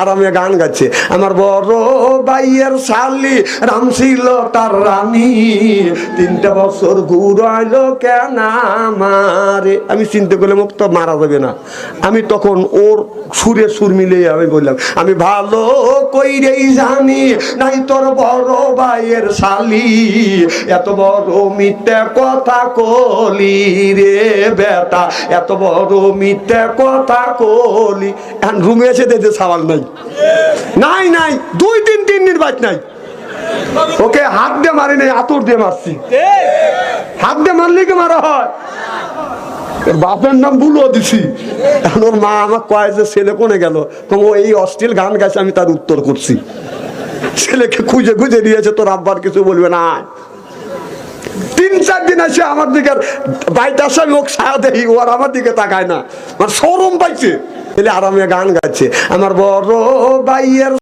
আরামে গান গাচ্ছে। আমার বড় ভাইয়ের শালি তার রানী। তিনটা বছর ঘুরাইলো কেন আমি চিন্তা করলে মুখ তো মারা যাবে না। আমি তখন ওর সুরে সুর মিলিয়ে আমি বললাম, আমি ভালো কইরেই জানি নাই তোর বড় ভাইয়ের শালি। এত বড় মিথ্যে কথা কলি রে বেটা। এত বড় মিথ্যে কথা কলি। এখন রুমে এসে দেখতে সাবাল নাই। নাই নাই, দুই তিন তিন দিন বাদ নাই। ওকে হাত দিয়ে মারি নাই, আতর দিয়ে মারছি। হাত দিয়ে মারলে কি মারা হয়? বাপের নাম বুলো দিছি। এখন ওর মা আমার কয় যে, ছেলে কোনে গেল? তো ও এই অশ্লীল গান গাইছে, আমি তার উত্তর করছি। ছেলেকে খুঁজে খুঁজে দিয়েছে তোর আব্বার কিছু বলবে না। তিন, চার দিন আসে আমার দিকে বাইতে আসা লোক সারা দেই, ও আর আমার দিকে তাকায় না। মানে সরম পাইছে। এলে আরামে গান গাচ্ছে। আমার বড় ভাইয়ের